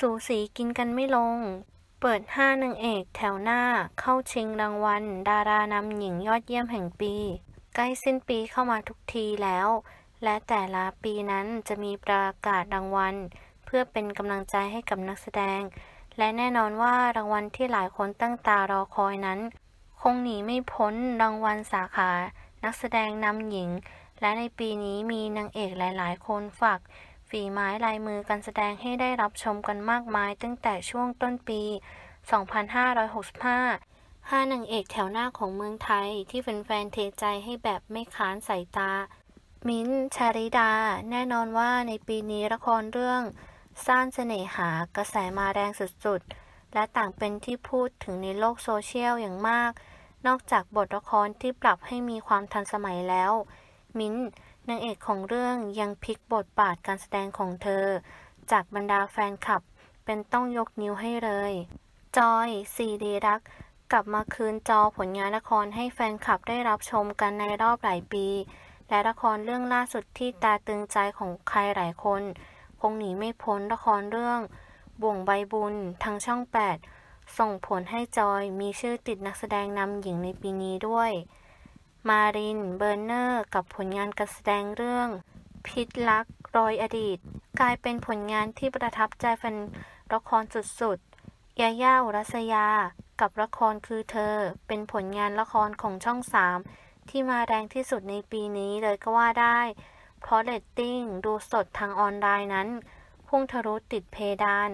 สูสีกินกันไม่ลง เปิดห้านางเอกแถวหน้าเข้าชิงรางวัล ดารานำหญิงยอดเยี่ยมแห่งปี ใกล้สิ้นปีเข้ามาทุกทีแล้ว และแต่ละปีนั้นจะมีประกาศรางวัล เพื่อเป็นกำลังใจให้กับนักแสดง และแน่นอนว่ารางวัลที่หลายคนตั้งตารอคอยนั้น คงหนีไม่พ้นรางวัลสาขา นักแสดงนำหญิง และในปีนี้มีนางเอกหลาย ๆ คนฝาก ฝีไม้ลายมือการแสดงให้ได้รับชมกันมากมายตั้งแต่ช่วงต้นปี 2565ห้านางเอกแถวหน้าของเมืองไทยที่แฟนๆเทใจให้แบบไม่ค้านสายตา มิ้นชาริดา แน่นอนว่าในปีนี้ละครเรื่องซ่านเสน่หากระแสมาแรงสุดๆ และต่างเป็นที่พูดถึงในโลกโซเชียลอย่างมาก นอกจากบทละครที่ปรับให้มีความทันสมัยแล้ว มิ้น นางเอกของเรื่องยังพลิกบทบาทการแสดงของเธอ จากบรรดาแฟนคลับ เป็นต้องยกนิ้วให้เลย จอยซีดีรัก กลับมาคืนจอผลงานละครให้แฟนคลับได้รับชมกันในรอบหลายปี และละครเรื่องล่าสุดที่ตาตึงใจของใครหลายคน คงหนีไม่พ้นละครเรื่อง บ่วงใบบุญทางช่อง 8 ส่งผลให้จอยมีชื่อติดนักแสดงนำหญิงในปีนี้ด้วย มาริน เบอร์เนอร์ กับผลงานการแสดงเรื่อง พิษรักรอยอดีต กลายเป็นผลงานที่ประทับใจแฟนละครสุดๆยาย่าอุรัสยา กับละครคือเธอ เป็นผลงานละครของช่อง3ที่มาแรงที่สุดในปีนี้เลยก็ว่าได้ เพราะเรตติ้งดูสดทางออนไลน์นั้น พุ่งทะลุติดเพดาน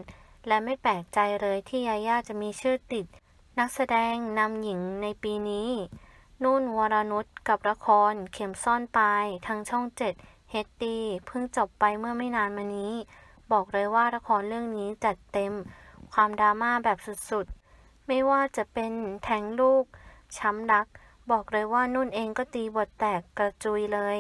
และไม่แปลกใจเลยที่ยาย่าจะมีชื่อติด นักแสดงนำหญิงในปีนี้ นุ่นวรนุชกับละคร เข็มซ่อนปลายทางช่องเจ็ดเฮดดีเพิ่งจบไปเมื่อไม่นานมานี้ บอกเลยว่าละครเรื่องนี้จัดเต็ม ความดราม่าแบบสุดๆ ไม่ว่าจะเป็นแทงลูก ช้ำรัก บอกเลยว่านุ่นเองก็ตีบทแตกกระจุยเลย